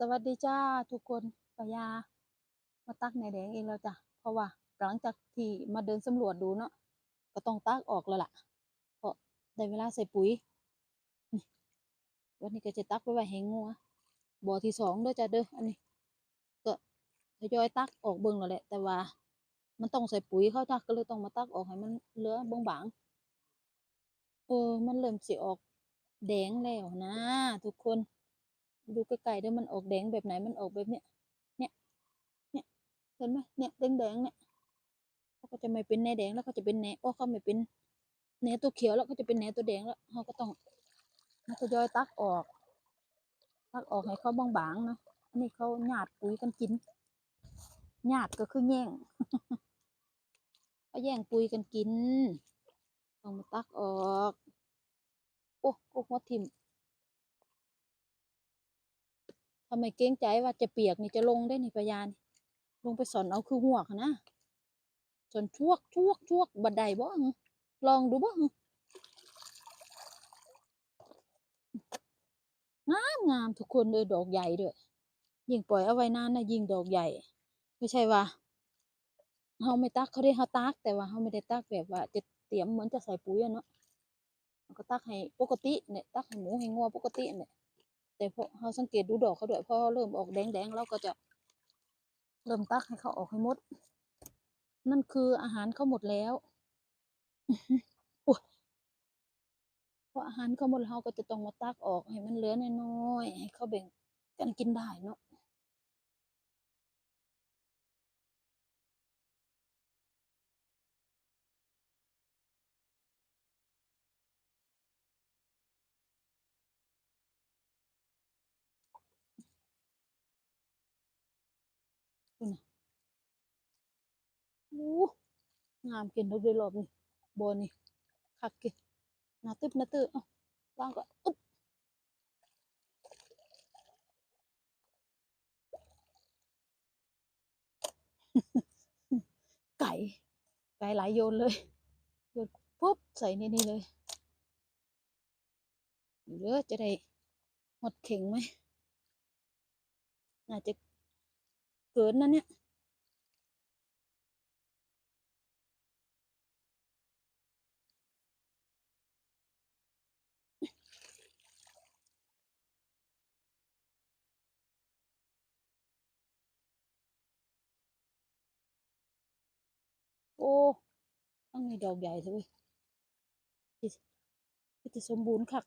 สวัสดีจ้าทุกคนปยา มาตักในแดงเองแล้วจ้ะเพราะว่าหลังจากที่มาเดินสำรวจดูเนาะก็ต้องตักออกแล้วล่ะเพราะได้เวลาใส่ปุ๋ยวันนี้ก็จะตักไปไว้ให้งัวบ่อที่สองด้อจ้ะเด้ออันนี้ ก็ทยอยตักออกเบิ่งแล้วแหละ แต่ว่า มันต้องใส่ปุ๋ยเข้าจ้ะก็เลยต้องมาตักออกให้มันเหลือบางๆเออมันเริ่มสิออกแดงแล้วนะ ทุกคน ดูใกล้ๆด้อมันออกแดงแบบไหนมันออกแบบเนี้ย เนี่ย เนี่ยเห็นไหมเนี่ยแดงๆเนี่ยเขาก็จะไม่เป็นแหนแดงแล้วก็จะเป็นแหนโอ้เขาไม่เป็นแหนตัวเขียวแล้วก็จะเป็นแหนตัวแดงแล้วเขาก็ต้องมาทยอยตักออก ตักออกให้เขาบางๆเนะอันนี้เขาหยาดปุ๋ยกันกินหยาดก็คือแย่งเขาแย่งปุ๋ยกันกินต้องมาตักออก โอ้โอ้หัวทิ่ม ทำไมเกรงใจว่าจะเปียกนี่จะลงได้นี่พยานลงไปสอนเอาคือหัวนะสอนชวกชวกชวกบันไดบ่หึลองดูบ่หึงามงามทุกคนเลยดอกใหญ่ด้วยยิ่งปล่อยเอาไว้นานนะยิ่งดอกใหญ่ ไม่ใช่ว่าเฮาไม่ตักเขาได้เฮาตักแต่ว่าเฮาไม่ได้ตักแบบว่า จะเตรียมเหมือนจะใส่ปุ๋ยอะเนาะก็ตักให้ปกติเนี่ยตักให้หมูให้งัวปกติเนี่ย แต่พอเราสังเกตดูดอกเขาด้วยพอเริ่มออกแดงๆเราก็จะเริ่มตักให้เขาออกให้หมด นั่นคืออาหารเขาหมดแล้วพออาหารเขาหมดเราก็จะต้องมาตักออกให้มันเหลือน้อยๆให้เขาแบ่งกันกินได้เนาะ อู้งามกินทุกเดือนรอบนี่โบนี่คักกินหนาตึบหนาตื้อเอ้าวางก็อุ๊บไก่ ไก่หลายโยนเลยโยนปุ๊บใส่นี่นี่เลยเหลือจะได้หมดเข่งไหมน่าจะ เกินนะเนี่ยโอ้ต้องมีดอกใหญ่เลยที่จะสมบูรณ์คัก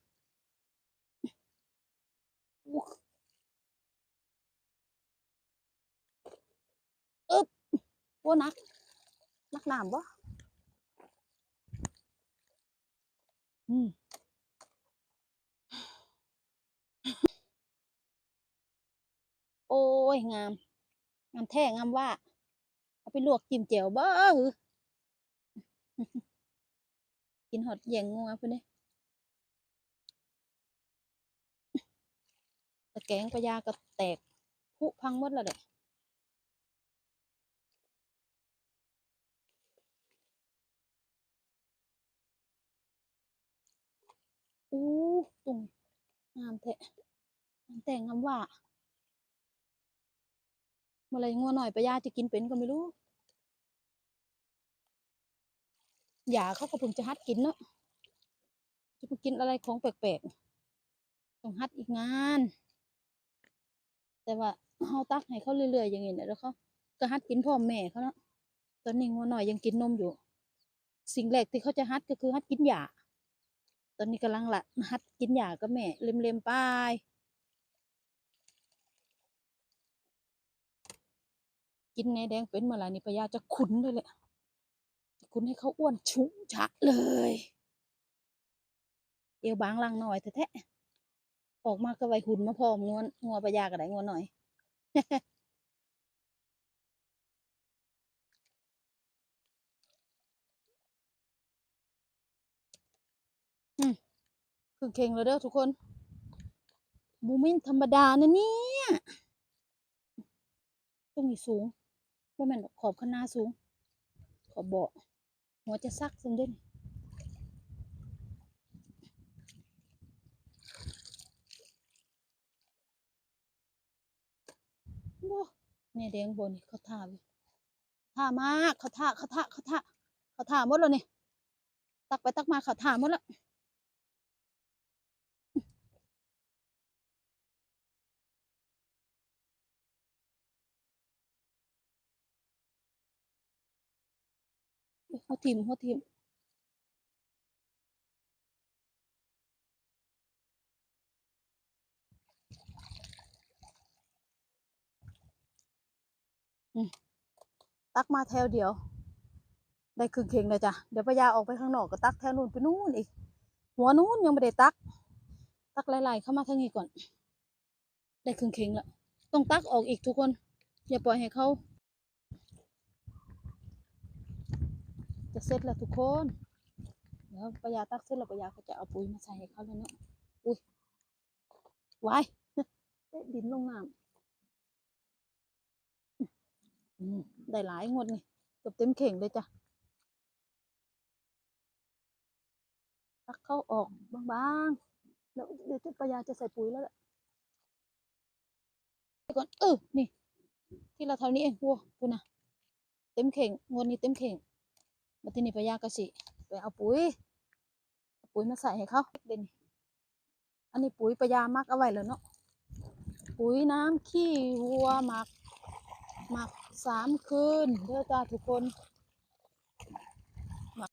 อึ๊บโอ้นัก นักหนามบ่อืมโอ้ย งาม งามแท้งามว่า เอาไปลวกจิ้มแจ่วบ่หือกินหอดแยงงัวเพิ่นเด้ตะแกงปะยาก็แตกผุพังหมดแล้วเด้ อู้ตุ่มงามแท้งามแต่งามว่าเมื่อไรงัวหน่อยปะยาจะกินเป็นก็ไม่รู้หยาเขาก็เพิ่งจะหัดกินเนาะจะไปกินอะไรของแปลกๆต้องหัดอีกงาน แต่ว่าเฮาตักให้เขาเรื่อยๆอย่างนี้เนี่ยแล้วเขาก็หัดกินพร้อมแม่เขาเนาะตอนนี้งัวหน่อยยังกินนมอยู่ สิ่งแรกที่เขาจะหัดก็คือหัดกินหญ้า ตอนนี้กำลังละหัดกินหญ้ากับแม่เล็มๆไปกินแหนแดงเป็นเมื่อไหร่นี่ปยาจะขุนเลยแหละขุนให้เขาอ้วนชุชะเลย เอวบางลังหน่อยแท้ๆออกมาก็ไวหุ่นมาพร้อมงวนงัวปะยาก็ได้งัวหน่อย คือเข่งเลยเด้อทุกคนบูมินธรรมดานะเนี่ยต้องมีสูงว่าม่นขอบข้างหน้าสูง ขอบเบาะหัวจะซักซึ่งด่นโอ้เนี่ยแดงบนนี่เขาท่าท่ามากเขาท่าเขาท่าเขาท่าเขาท่าหมดแล้วนี่ตักไปตักมาเขาท่าหมดแล้ว เอ้ยเขาทิมเขาทิมอืมตักมาแถวเดียว ได้ครึ่งเข่งเลยจ้ะเดี๋ยวปยาออกไปข้างนอกก็ตักแถวนู้นไปนู้นอีก หัวนู้นยังไม่ได้ตัก ตักไล่ๆเข้ามาทางนี้ก่อน ได้ครึ่งเข่งแล้วต้องตักออกอีกทุกคน อย่าปล่อยให้เขา จะเสร็จแล้วทุกคน เดี๋ยวปยาตักเสร็จแล้วปยาก็จะเอาปุ๋ยมาใส่ให้เขาแล้วเนาะ อุ้ย ไว้เตะดินลงน้ำได้หลายงวดนี่เกือบเต็มเข่งเลยจ้ะ ตักเข้าออกบางๆ แล้วเดี๋ยวจะปยาจะใส่ปุ๋ยแล้วแหละก่อน เออ นี่ ที่เราเท่านี้เองวัวพูนะเต็มเข่งงวดนี้เต็มเข่ง มาที่นี่ปะยากระสิไปเอาปุ๋ยปุ๋ยมาใส่ให้เขาเด่นอันนี้ปุ๋ยปะยามักเอาไว้แล้วเนาะปุ๋ยน้ำขี้วัวหมักหมักสามคืนเด้อจ้าทุกคนหมัก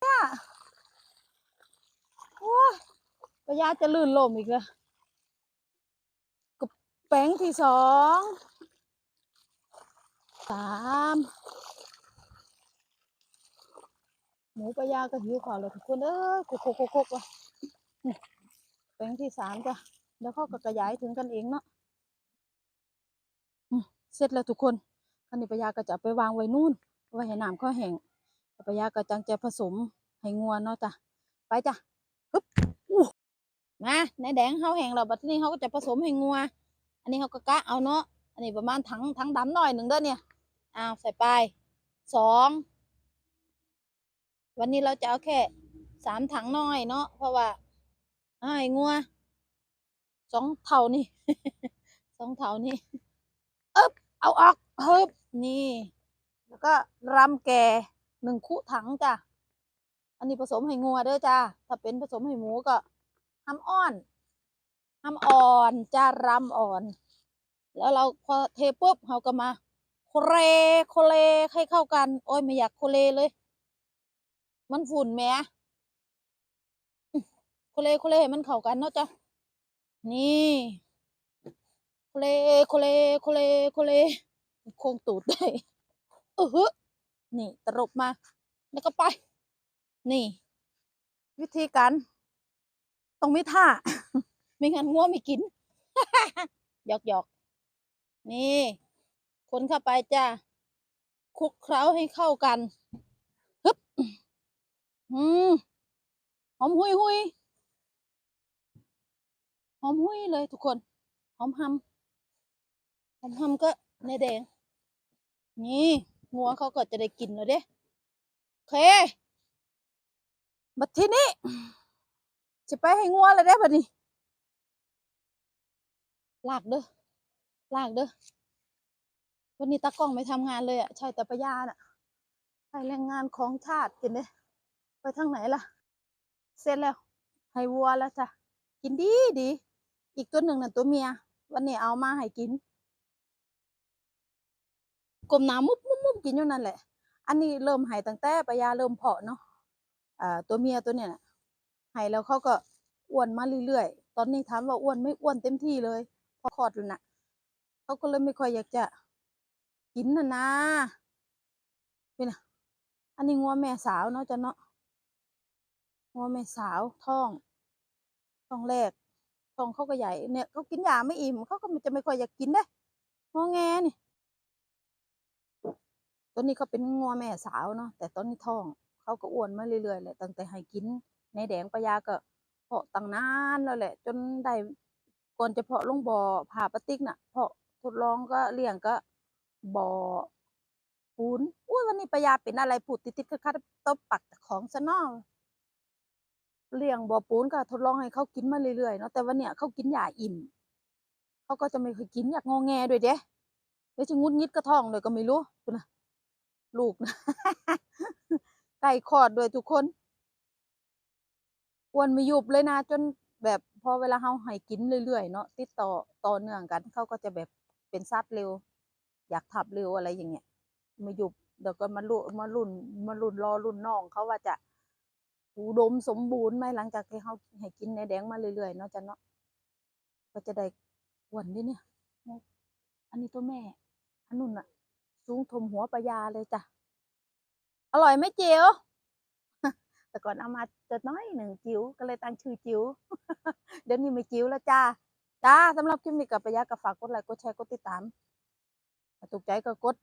เนี่ยโอ้ยปยาจะลื่นลมอีกแล้วกับแป้งที่สอง สามหมูปะยาก็หิวข่าวเลยทุกคนเอ้ยโคกโคกโคกว่ะนี่แป้งที่สามจ้ะแล้วเขาก็ขยายถึงกันเองเนาะเสร็จแล้วทุกคนคันนี้ปะยาก็จะไปวางไว้นู่นไว้ให้น้ำเขาแห้งแล้วปะยาก็จังจะผสมให้งัวเนาะจ้ะไปจ้ะฮึบมาในแดงเขาแห้งแล้วบัดนี้เขาก็จะผสมให้งัว อันนี้เขาก็กะเอาเนาะอันนี้ประมาณถังถังดำหน่อยหนึ่งเด้อเนี่ย อ้าวใส่ไปสองวันนี้เราจะเอาแค่สามถังน้อยเนาะเพราะว่าเอาให้งัวสองเท่านี่สองเท่านี่เอ๊บเอาออกเฮ้บนี่ แล้วก็รำแก่หนึ่งคุถังจ้ะอันนี้ผสมให้งัวเด้อจ้าถ้าเป็นผสมให้หมูก็ห้ำอ้อนห้ำอ่อนจ้ารำอ่อน แล้วเราพอเทปุ๊บเราก็มา โคเลโคเลให้เข้ากัน โอ้ยไม่อยากโคเลเลย มันฝุ่นแม้โคเลโคเลให้มันเข้ากันเนาะจ้ะนี่โคเลโคเลโคเลโคเลโค้งตูดได้เออฮึนี่ตลบมา แล้วก็ไป นี่ วิธีการต้องมีท่า ไม่งั้นง่วงไม่กินหยอกหยอกนี่ คนเข้าไปจ้าคลุกเคล้าให้เข้ากันฮึบอืมหอมหุยหุยหอมหุยเลยทุกคนหอมหำหอมหำก็ในแดง นี่งัวเขาก็จะได้กินแล้วเด้โอเคบัดทีนี้จะไปให้งัวแล้วเด้บัดนี้ลากเด้อลากเด้อ วันนี้ตากล้องไม่ทำงานเลยอะใช่แต่ประยาน่ะให้แรงงานของชาติกินเด้ไปทางไหนล่ะ เสร็จแล้วให้วัวแล้วจ้ะกินดีดี อีกตัวหนึ่งน่ะตัวเมีย วันนี้เอามาให้กินกลมน้ำมุบมุบมุบกินอยู่นั่นแหละ อันนี้เริ่มให้ตั้งแต่ปะยาเริ่มเพาะเนาะอ่าตัวเมียตัวเนี้ยน่ะให้แล้วเขาก็อ้วนมาเรื่อยๆ ตอนนี้ถามว่าอ้วนไม่อ้วนเต็มที่เลย พอคลอดแล้วน่ะเขาก็เลยไม่ค่อยอยากจะ กินน่ะนะเป็นน่ะอันนี้งัวแม่สาวเนาะจ้ะเนาะงัวแม่สาวท้องท้องแรกท้องเขาก็ใหญ่เนี่ยเขากินยาไม่อิ่มเขาก็จะไม่ค่อยอยากกินเด้งอแงนี่ตอนนี้เขาเป็นงัวแม่สาวเนาะแต่ตอนนี้ท้องเขาก็อ้วนมาเรื่อยๆแหละตั้งแต่ให้กินในแดงปยาก็เพาะตั้งนานแล้วแหละ จนได้ก่อนจะเพาะลงบ่อผ่าปะติ๊กน่ะ เพาะทดลองก็เลี้ยงก็ บ่อปูนอุ้ยวันนี้ปยาเป็นอะไรพูดติดๆคัดตบปักของซะนาะเลี้ยงบ่อปูนก็ทดลองให้เขากินมาเรื่อยๆเนาะแต่ว่าเนี่ยเขากินหญ้าอิ่มเขาก็จะไม่เคยกินอยากงอแงด้วยเด้เดี๋ยวจะงุดงิดกระท้องเลยก็ไม่รู้นะลูกนะไก่คอดด้วยทุกคนอ้วนไม่หยุบเลยนะจนแบบพอเวลาเราให้กินเรื่อยๆเนาะติดต่อต่อเนื่องกันเขาก็จะแบบเป็นซัดเร็ว อยากทับเร็วอะไรอย่างเงี้ยม่หยุบเดี๋ยวก็มาลุ่นมารุ่นมารุ่นรอรุ่นน้องเขาว่าจะอุดมสมบูรณ์ไหมหลังจากที่เขาให้กินในแดงมาเรื่อยๆเนาะจ้ะเนาะก็จะได้อ้วนด้วยเนี่ยอันนี้ตัวแม่ อันนู้นอะสูงทมหัวปลายาเลยจ้ะ อร่อยไหมจิ๋วแต่ก่อนเอามาจะน้อยหนึ่งจิ๋วก็เลยตั้งชื่อจิ๋วเดี๋ยวนี้ไม่จิ๋วแล้วจ้าจ้าสำหรับคลิปนี้กับปายากับฝากกดไลค์กดแชร์กดติดตาม ตกใจก็กด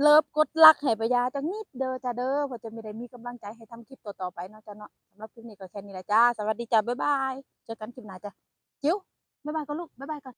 เลิฟกดลักให้ปายาจังนิดเด้อจ้าเด้อเพื่อจะมีได้มีกำลังใจให้ทำคลิปต่อๆไปเนาะจ้าเนาะสำหรับคลิปนี้ก็แค่นี้แหละจ้า สวัสดีจ้า บ๊ายบาย เจอกันคลิปหน้าจ้า จิ๋วบ๊ายบายก่อนลูก บ๊ายบายก่อน